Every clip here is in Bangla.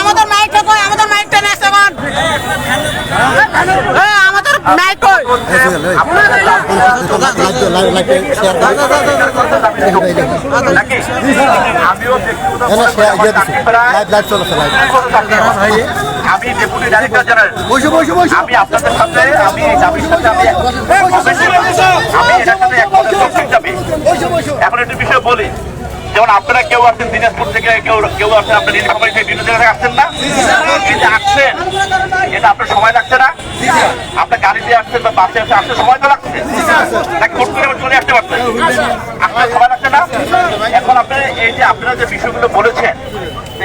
আমাদের মাইকটা কই আমাদের মাইকটা নেই এখন আমাদের মাইক কই আমি ডেপুটি ডাইরেক্টর জেনারেল আমি আপনাদের সাথে আমি দাবির সাথে আমি আমি এটার সাথে এক এখন একটু বিষয় বলি। যেমন আপনারা কেউ আসছেন দিনাজপুর থেকে, কেউ কেউ আসছেন আপনার নীলফামারী থেকে বিভিন্ন জায়গা থেকে আসছেন না? যে আসছেন, এটা আপনার সময় লাগছে না? আপনার গাড়িতে আসছেন বা বাসে আসছে আসতে সময় তো লাগছে? নাকি ভোট করে চলে আসতে পারছেন? আপনার সময় লাগছে না? এখন আপনি এই যে আপনারা যে বিষয়গুলো বলেছেন,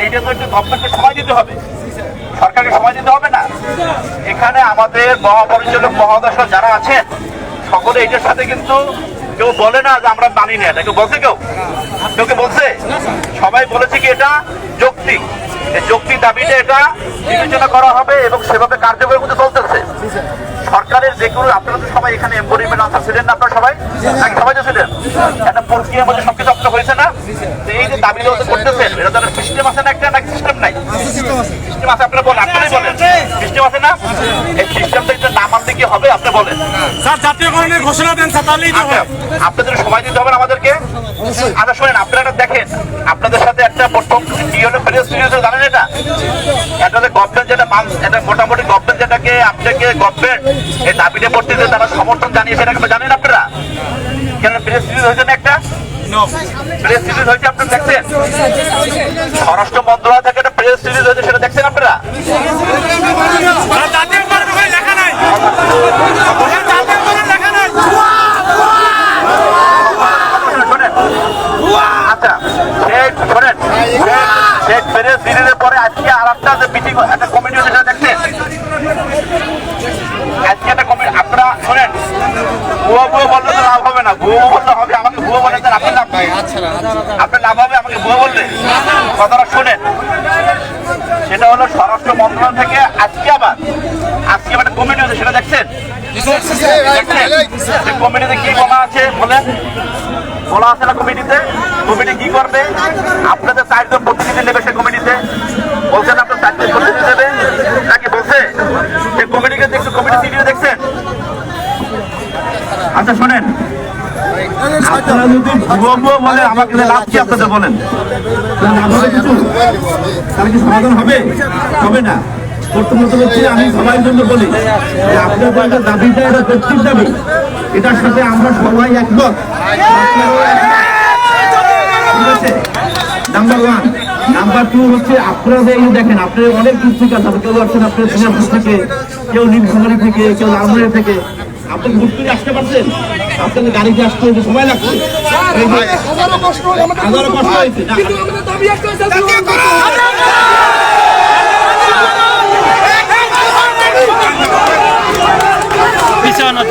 এইটা তো একটু গভর্নমেন্টকে সময় দিতে হবে। সরকারকে সময় দিতে হবে না? এখানে আমাদের মহাপরিচালক মহাদর্শক যারা আছেন, সকলে এটার সাথে কিন্তু কেউ বলে না যে আমরা মানি না এটা কেউ বলছে কেউ? কেউ কে বলছে? সবাই বলেছে কি এটা যৌক্তিক। যৌক্তিক দাবিটা এটা বিবেচনা করা হবে এবং সেভাবে কার্যকর করতে চলতেছে। সরকারের যে কোনো আপনারা তো সবাই এখানে এম্পোরিমেন্ট অফিসার ছিলেন না আপনারা সবাই? নাকি সবাই তো ছিলেন। একটা প্রক্রিয়ার মধ্যে সবকিছু আপনার হয়েছে না? এই যে দাবি করতেছেন এটা তো সিস্টেম আছে না একটা? নাকি সিস্টেম নাই। সিস্টেম আছে। আপনারা বলেন আপনারাই বলেন। সিস্টেম আছে। না? এই সিস্টেমটা বলেন। স্যার জাতীয়করণের ঘোষণা দেন স্যার তাহলেই তো আচ্ছা, আপনাদের সময় দিতে হবে আমাদেরকে? আচ্ছা শোনেন আপনারা দেখেন আপনাদের সাথে একটা প্রথম কি হলো প্রেস জানেন এটা? এটা গভর্নমেন্ট যেটা মান এটা মোটামুটি গভর্নমেন্ট যেটাকে আপনাকে গভর্নমেন্ট এই দাবিটা করতে যে তারা সমর্থন জানিয়েছে এটাকে জানেন আপনারা? কেন প্রেস রিলিজ হয়েছে না একটা? প্রেস রিলিজ হয়েছে আপনারা দেখছেন? স্বরাষ্ট্র মন্ত্রণালয় থেকে একটা প্রেস রিলিজ হয়েছে সেটা দেখছেন আপনারা? পরে আজকে আর একটা যে মিটিং একটা কমিটি হচ্ছে দেখছেন আজকে একটা কমিটি আপনারা শোনেন ভুয়ো ভুয়ো বললে তো লাভ হবে না ভুয়ো বললে হবে আমাকে ভুয়ো বলে দেন আপনার লাভ নাই আপনার লাভ হবে আমাকে ভুয়ো বললে কথাটা শোনেন সেটা হলো স্বরাষ্ট্র মন্ত্রণালয় থেকে আজকে আবার আজকে একটা কমিটি হচ্ছে সেটা দেখছেন? কমিটিতে কি বলা আছে? বলেন। বলা আছে না কমিটিতে কমিটি কি করবে? আপনাদের চারজন প্রতিনিধি নেবে সে কমিটিতে বলছেন আপনার চারজন প্রতিনিধি নেবে? নাকি বলছে? সে কমিটিকে দেখছে কমিটি সিডিও দেখছেন? আচ্ছা শোনেন। আপনারা যদি ভুয়ো ভুয়ো বলে আমাকে লাভ কি আপনাদের বলেন? তাহলে কি সমাধান হবে? হবে না। প্রথমত হচ্ছে আমি সবাই জন্য বলি যে আপনাদের যে দাবিটা এটা যৌক্তিক দাবি। এটার সাথে আমরা সবাই একমত। ঠিক আছে? নাম্বার ওয়ান নাম্বার টু হচ্ছে আপনারা এই দেখেন আপনার অনেক দূর থেকে আসেন কেউ আসছেন আপনার সিঙ্গাপুর থেকে কেউ নীলফামারি থেকে কেউ লালমারি থেকে। আপনি করে আসতে পারছেন? আপনাদের গাড়িতে আসতে হয়েছে সময় লাগছে হাজারো কষ্ট হয়েছে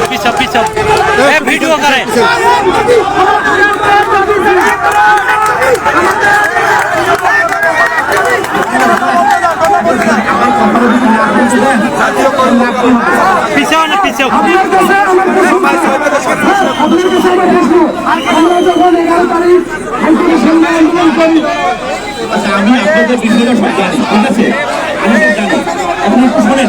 পিছাব পিছাব এ, ভিডিও করে পিছাও না, পিছাও। আমরা যখন এগারো আমি আপনাদের বিষয়টা সব ঠিক আছে? আমি সব জানি এখন একটু শোনেন।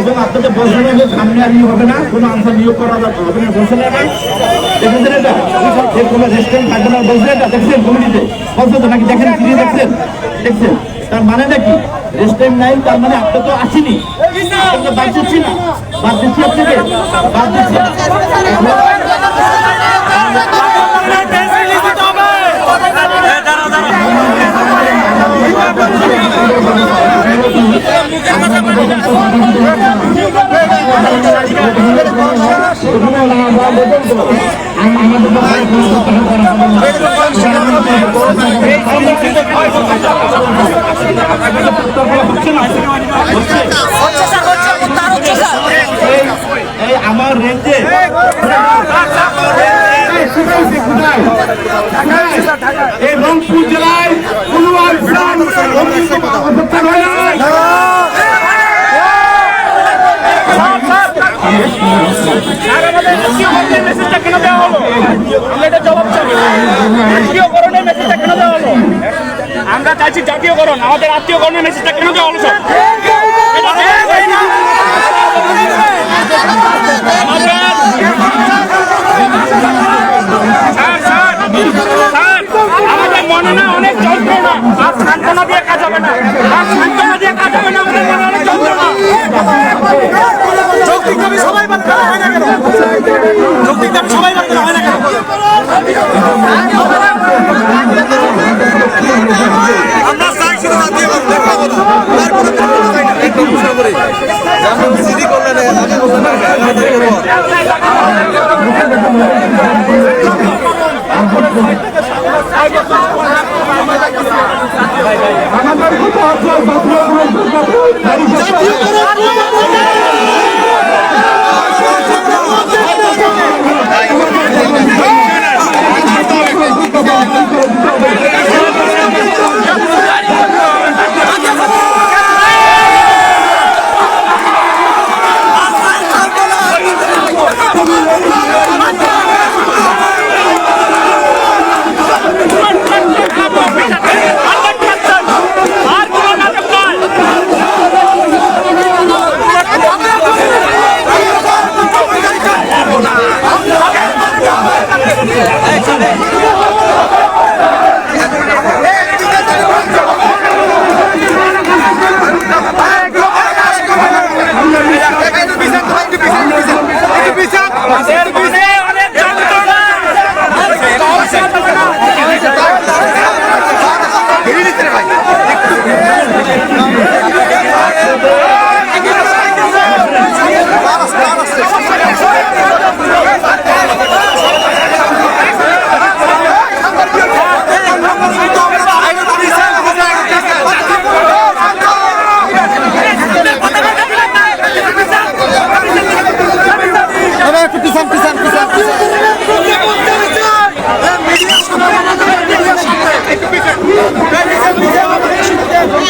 এবং আপনাদের বলছেন যে সামনে আর হবে না, কোনো আনসার নিয়োগ করা যাবে হবে না বলছেন না দেখেছেন এটা? যে কোনো রেস্টুরেন্ট থাকবে না এটা, দেখছেন কমিটিতে? বলছেন তো নাকি দেখেন ফিরে দেখছেন? দেখছেন? তার মানে নাকি রেস্টুরেন্ট নাই, তার মানে আপনি তো আসেনি। বাদ আমার রেঞ্জে এই রংপুর জেলায় কোনো অবস্থান অবস্থান হয় না আমরা চাইছি জাতীয়করণ। আমাদের আত্মীয়করণের মেসেজটা কেন দেওয়া হলো আমাদের মনে না। অনেক যন্ত্রণা। আর সান্ত্বনা দিয়ে কাজ হবে না। আর সান্ত্বনা দিয়ে কাজ হবে না আমাদের সবাই দেওয়া হয় না কেন? আমরা চাই শুধু জাতীয় আমাদের কথা আছে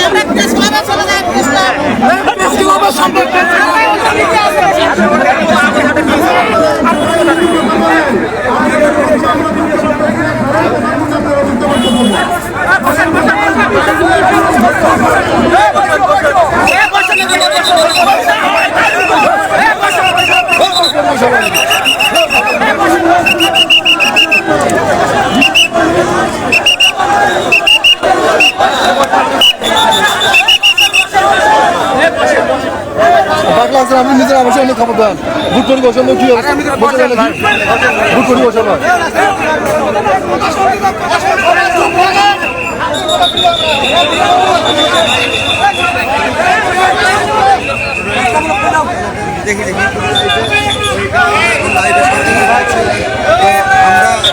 আমরা প্রেস ক্লাবে চলে যাই প্রেস ক্লাব বাকলা আছে আপনি নিজের আমার সঙ্গে খাবার দেন ভুট করি বসেন কি বসে নাকি ভুট করি বসে নয়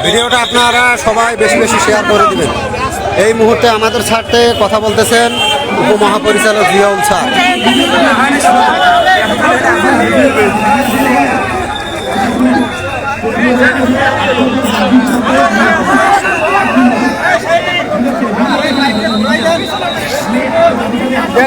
ভিডিওটা আপনারা সবাই বেশি বেশি শেয়ার করে দিবেন। এই মুহূর্তে আমাদের সাথে কথা বলতেছেন উপমহাপরিচালক জিয়াউল স্যার।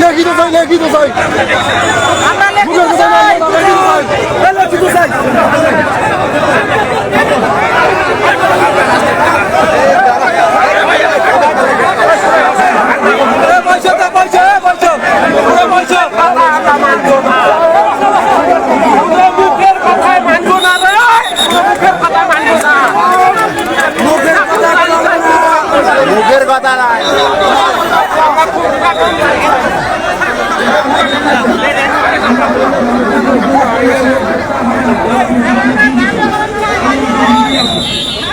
লিখিত চাই লিখিত চাই আমরা মুখের কথা না লিখিত চাই মুখের কথা নাই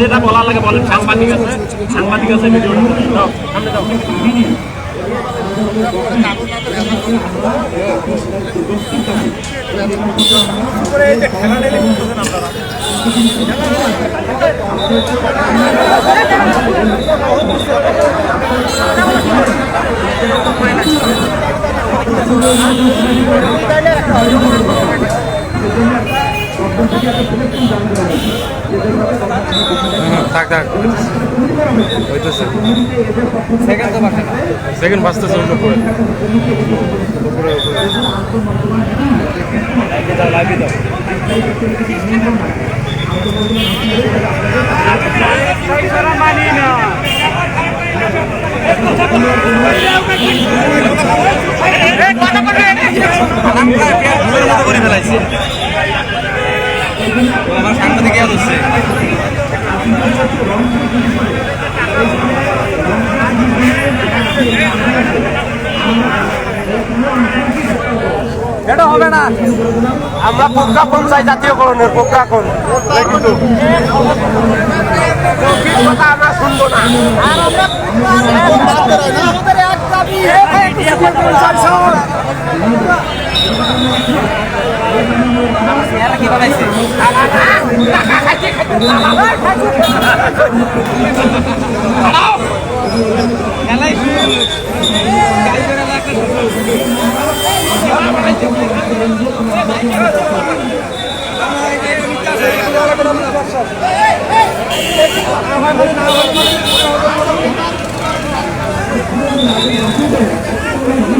যেটা বলার লাগে বলেন। সাংবাদিক আছে সাংবাদিক আছে ভিডিওটা দাও থাক থাক। হইতেছে। সেকেন্ড তো বাকি সেকেন্ড বাঁচতেছে এটা হবে না আমরা প্রজ্ঞাপন চাই জাতীয়করণের প্রজ্ঞাপন কিন্তু কথা আমরা শুনব না আরে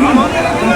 আমাদের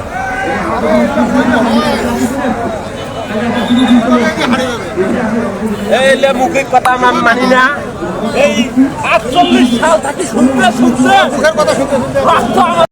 লে মুখে কথা আমার মানি না। এই আটচল্লিশ সাল থাকি শুনতে শুনতে। মুখের কথা শুনতে শুনতে।